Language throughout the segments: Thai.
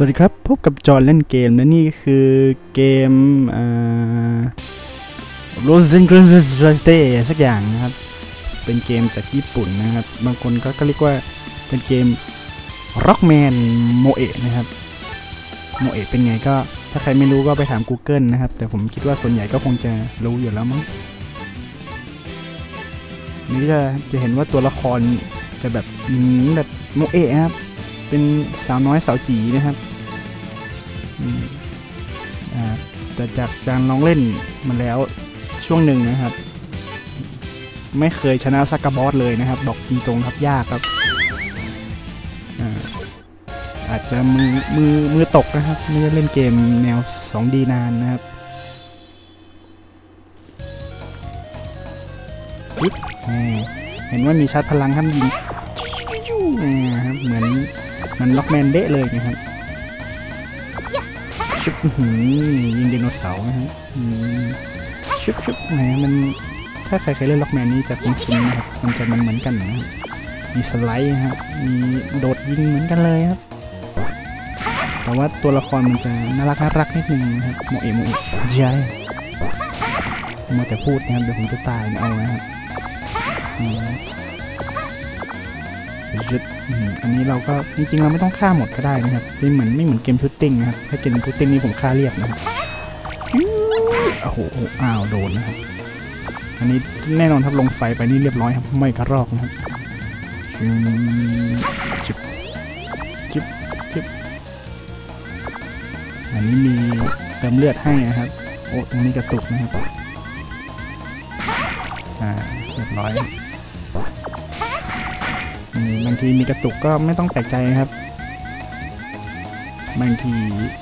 สวัสดีครับ พบกับจอห์นเล่นเกมและนี่คือเกมอ่า Rosen g r a n d s t a y สักอย่างนะครับ เป็นเกมจากญี่ปุ่นนะครับ บางคนก็เรียกว่าเป็นเกม Rockman Moe นะครับโมเอะเป็นไงก็ถ้าใครไม่รู้ก็ไปถาม Google นะครับ แต่ผมคิดว่าส่วนใหญ่ก็คงจะรู้อยู่แล้วมั้งนี่จะจะเห็นว่าตัวละครจะแบบแบบโมเอะครับเป็นสาวน้อยสาวจีนะครับ แต่จากการลองเล่นมาแล้วช่วงหนึ่งนะครับ ไม่เคยชนะซักกะบอสเลยนะครับ บอกจริงตรงครับยากครับอาจจะมือมือมือตกนะครับ ไม่ได้เล่นเกมแนว 2D นานนะครับปึ๊บเห็นว่ามีชาร์จพลังครับยิงอ่าครับเหมือนมันล็อกแมนเดะเลยนะครับ ชุบหือยิงไดโนเสาร์นะฮะชุบชุบแหมมันถ้าใครเคยเล่นล็อกแมนนี้จะคุ้นๆนนะครับมันจะมันเหมือนกันนะมีสไลด์นะครับมีโดดยิงเหมือนกันเลยครับ แต่ว่าตัวละครมันจะน่ารักน่ารักนิดนึงนะครับโมเอะโมเอะใช่มาแต่พูดนะครับเดี๋ยวผมจะตายเอานะครับ อืมยึดอืมอันนี้เราก็จริงๆเราไม่ต้องฆ่าหมดก็ได้นะครับไม่เหมือนไม่เหมือนเกมชูตติ้งนะครับ ถ้าเกมชูตติ้งนี่ผมฆ่าเรียบนะครับโอ้โหอ้าวโดนนะครับ อันนี้แน่นอนครับลงไฟไปนี่เรียบร้อยครับ ไม่กระรอกนะครับจิบจิบจิบอันนี้มีเติมเลือดให้นะครับโอ้ตรงนี้กระตุกนะครับอ่าเรียบร้อย บางทีมีกระตุกก็ไม่ต้องแปลกใจครับ บางที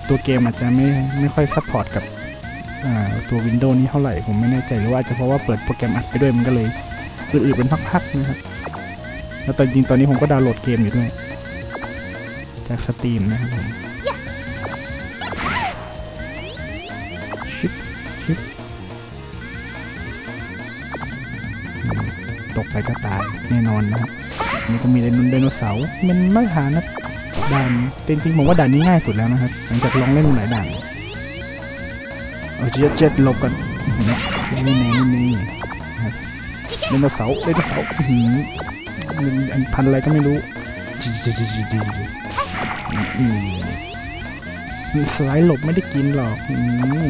ตัวเกมอาจจะไม่ไม่ค่อยซัพพอร์ตกับตัว Windows นี้เท่าไหร่ผมไม่แน่ใจหรือว่าอาจจะเพราะว่าเปิดโปรแกรมอัดไปด้วยมันก็เลยอืดๆเป็นพักๆนะครับ แล้วแต่จริงตอนนี้ผมก็ดาวน์โหลดเกมอยู่ด้วย จากสตรีมนะครับผมชิปชิปตกไปก็ตายแน่นอนนะครับ นี่ก็มีไดโนไดโนเสาร์มันมาตรฐานนะด่านจริงๆผมว่าด่านนี้ง่ายสุดแล้วนะครับหลังจากลองเล่นมาหลายด่านเอาเจ็ดเจ็ดหลบกันนี่นี่นี่นี่นะครับไดโนเสาร์ไดโนเสาร์หืมันอันพันอะไรก็ไม่รู้จีจีจีจีจีสไลด์หลบไม่ได้กินหรอกอืม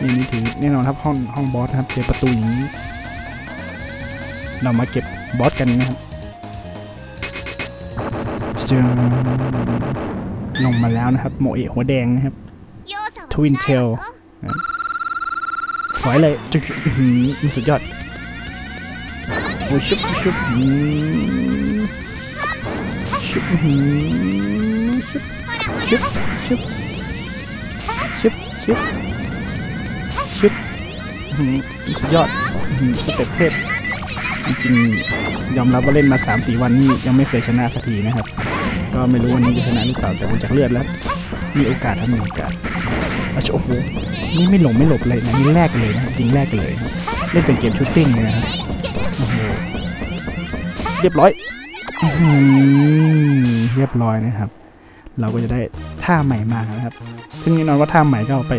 นี่นี่ถือแน่นอนครับห้องห้องบอสครับเจอประตูอย่างนี้ เรามาเก็บบอสกันนะครับ จอลงมาแล้วนะครับโมเอะหัวแดงนะครับ Twin Tail สวยเลยจุ๊บอื้อหือมันสุดยอดโอ้ชุบชุบอืมชุบชุบชุบชุบชุบชุบหือสุดยอดหือสเต็ปเทพจริง ยอมรับว่าเล่นมา3าสี่วันนี่ยังไม่เคยชนะสักทีนะครับ ก็ไม่รู้วันนี้จะชนะหรือเปล่าแต่ดูจากเลือดแล้ว มีโอกาสครับมีโอกาสอะโอ้โหนี่ไม่หลงไม่หลบเลยนะนี่แรกเลยนะจริงแรกเลย เล่นเป็นเกมชูตติ้งเลยนะครับโอ้โหเรียบร้อยอเรียบร้อยนะครับ เราก็จะได้ท่าใหม่มานะครับ ซึ่งแน่นอนว่าท่าใหม่ก็เอาไป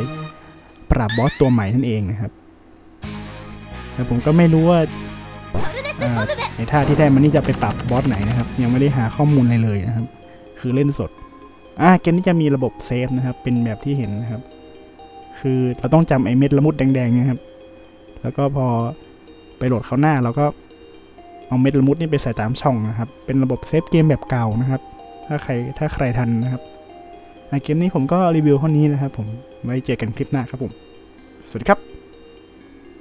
ปราบบอสตัวใหม่นั่นเองนะครับแต่ผมก็ไม่รู้ว่า ไอ้ท่าที่ได้มันนี่จะไปปรับบอสไหนนะครับ ยังไม่ได้หาข้อมูลอะไรเลยนะครับ คือเล่นสด อ่าเกมนี้จะมีระบบเซฟนะครับ เป็นแบบที่เห็นนะครับ คือเราต้องจำไอ้เม็ดละมุดแดงๆเนะครับ แล้วก็พอไปโหลดเข้าหน้าเราก็เอาเม็ดละมุดนี่ไปใส่ตามช่องนะครับ เป็นระบบเซฟเกมแบบเก่านะครับ ถ้าใครถ้าใครทันนะครับอะเกมนี้ผมก็รีวิวเท่านี้นะครับ ผมไว้เจอกันคลิปหน้าครับผม สวัสดีครับ